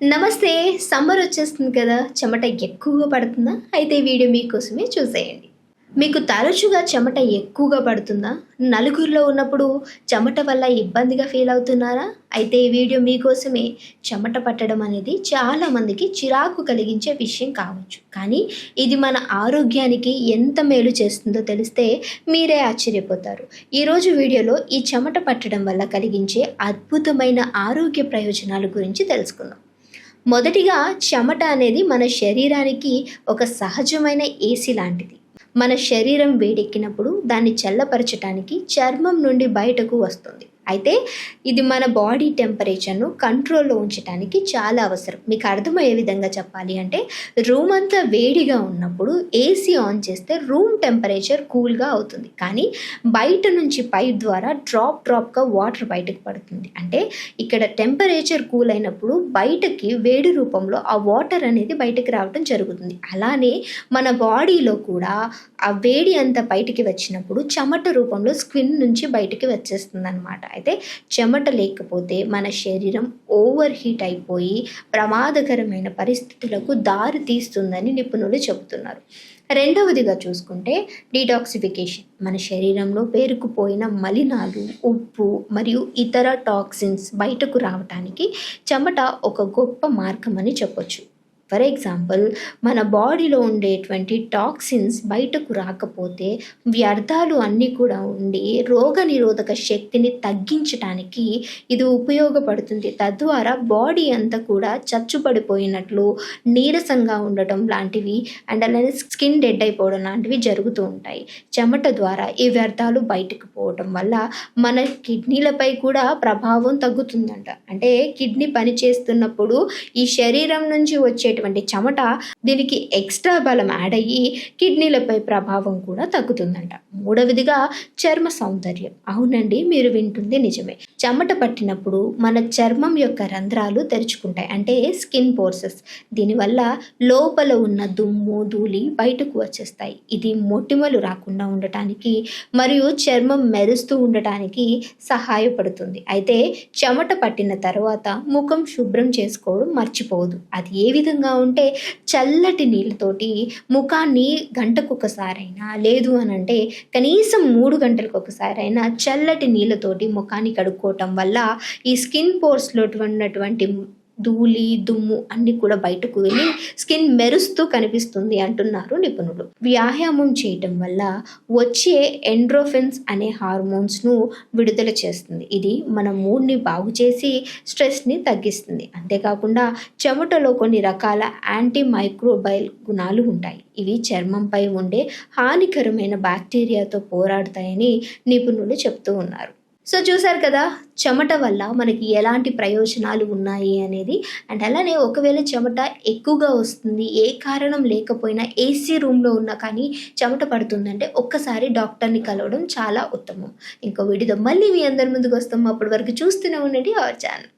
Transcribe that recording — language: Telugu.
నమస్తే సమ్మర్ వచ్చేస్తుంది కదా చెమట ఎక్కువగా పడుతుందా? అయితే ఈ వీడియో మీకోసమే చూసేయండి. మీకు తరచుగా చెమట ఎక్కువగా పడుతుందా? నలుగురిలో ఉన్నప్పుడు చెమట వల్ల ఇబ్బందిగా ఫీల్ అవుతున్నారా? అయితే ఈ వీడియో మీకోసమే చెమట పట్టడం అనేది చాలామందికి చిరాకు కలిగించే విషయం కావచ్చు. కానీ ఇది మన ఆరోగ్యానికి ఎంత మేలు చేస్తుందో తెలిస్తే మీరే ఆశ్చర్యపోతారు. ఈరోజు వీడియోలో ఈ చెమట పట్టడం వల్ల కలిగించే అద్భుతమైన ఆరోగ్య ప్రయోజనాల గురించి తెలుసుకుందాం. మొదటిగా చెమట అనేది మన శరీరానికి ఒక సహజమైన ఏసీ లాంటిది. మన శరీరం వేడెక్కినప్పుడు దాన్ని చల్లపరచడానికి చర్మం నుండి బయటకు వస్తుంది. అయితే ఇది మన బాడీ టెంపరేచర్ను కంట్రోల్లో ఉంచడానికి చాలా అవసరం. మీకు అర్థమయ్యే విధంగా చెప్పాలి అంటే రూమ్ అంతా వేడిగా ఉన్నప్పుడు ఏసీ ఆన్ చేస్తే రూమ్ టెంపరేచర్ కూల్గా అవుతుంది. కానీ బయట నుంచి పైప్ ద్వారా డ్రాప్ డ్రాప్గా వాటర్ బయటకు పడుతుంది. అంటే ఇక్కడ టెంపరేచర్ కూల్ అయినప్పుడు బయటకి వేడి రూపంలో ఆ వాటర్ అనేది బయటకు రావడం జరుగుతుంది. అలానే మన బాడీలో కూడా ఆ వేడి అంతా బయటికి వచ్చినప్పుడు చెమట రూపంలో స్కిన్ నుంచి బయటికి వచ్చేస్తుంది అనమాట అయితే చెమట లేకపోతే మన శరీరం ఓవర్ హీట్ అయిపోయి ప్రమాదకరమైన పరిస్థితులకు దారి తీస్తుందని నిపుణులు చెబుతున్నారు. రెండవదిగా చూసుకుంటే డీటాక్సిఫికేషన్ మన శరీరంలో పేరుకుపోయిన మలినాలు ఉప్పు మరియు ఇతర టాక్సిన్స్ బయటకు రావటానికి చెమట ఒక గొప్ప మార్గం అని చెప్పొచ్చు. ఫర్ ఎగ్జాంపుల్ మన బాడీలో ఉండేటువంటి టాక్సిన్స్ బయటకు రాకపోతే వ్యర్థాలు అన్నీ కూడా ఉండి రోగ నిరోధక శక్తిని తగ్గించటానికి ఇది ఉపయోగపడుతుంది. తద్వారా బాడీ అంతా కూడా చచ్చుపడిపోయినట్లు నీరసంగా ఉండటం లాంటివి అండ్ అలానే స్కిన్ డెడ్ అయిపోవడం లాంటివి జరుగుతూ ఉంటాయి. చెమట ద్వారా ఈ వ్యర్థాలు బయటకు పోవడం వల్ల మన కిడ్నీలపై కూడా ప్రభావం తగ్గుతుందంట. అంటే కిడ్నీ పని చేస్తున్నప్పుడు ఈ శరీరం నుంచి వచ్చే ఉండేటువంటి చెమట దీనికి ఎక్స్ట్రా బలం యాడ్ అయ్యి కిడ్నీలపై ప్రభావం కూడా తగ్గుతుందంట. మూడవదిగా చర్మ సౌందర్యం. అవునండి మీరు వింటుంది నిజమే. చెమట పట్టినప్పుడు మన చర్మం యొక్క రంధ్రాలు తెరుచుకుంటాయి. అంటే స్కిన్ పోర్సెస్. దీనివల్ల లోపల ఉన్న దుమ్ము ధూళి బయటకు వచ్చేస్తాయి. ఇది మొటిమలు రాకుండా ఉండటానికి మరియు చర్మం మెరుస్తూ ఉండటానికి సహాయపడుతుంది. అయితే చెమట పట్టిన తర్వాత ముఖం శుభ్రం చేసుకోవడం మర్చిపోదు అది ఏ విధంగా విధంగా ఉంటే చల్లటి నీళ్ళతోటి ముఖాన్ని గంటకు ఒకసారైనా లేదు అని అంటే కనీసం మూడు గంటలకు ఒకసారైనా చల్లటి నీళ్ళతోటి ముఖాన్ని కడుక్కోవటం వల్ల ఈ స్కిన్ పోర్స్లో ఉన్నటువంటి ధూళి దుమ్ము అన్ని కూడా బయటకు వెళ్ళి స్కిన్ మెరుస్తూ కనిపిస్తుంది అంటున్నారు నిపుణులు. వ్యాయామం చేయటం వల్ల వచ్చే ఎండ్రోఫిన్స్ అనే హార్మోన్స్ను విడుదల చేస్తుంది. ఇది మన మూడ్ని బాగు చేసి స్ట్రెస్ని తగ్గిస్తుంది. అంతేకాకుండా చెమటలో కొన్ని రకాల యాంటీ మైక్రోబైల్ గుణాలు ఉంటాయి. ఇవి చర్మంపై ఉండే హానికరమైన బ్యాక్టీరియాతో పోరాడతాయని నిపుణులు చెప్తూ ఉన్నారు. సో చూసారు కదా చెమట వల్ల మనకి ఎలాంటి ప్రయోజనాలు ఉన్నాయి అనేది. అండ్ అలానే ఒకవేళ చెమట ఎక్కువగా వస్తుంది ఏ కారణం లేకపోయినా ఏసీ రూమ్లో ఉన్నా కానీ చెమట పడుతుందంటే ఒక్కసారి డాక్టర్ని కలవడం చాలా ఉత్తమం. ఇంకో వీడియోతో మళ్ళీ మీ అందరి ముందుకు వస్తాం. అప్పటి వరకు చూస్తూనే ఉండండి అవర్ ఛానల్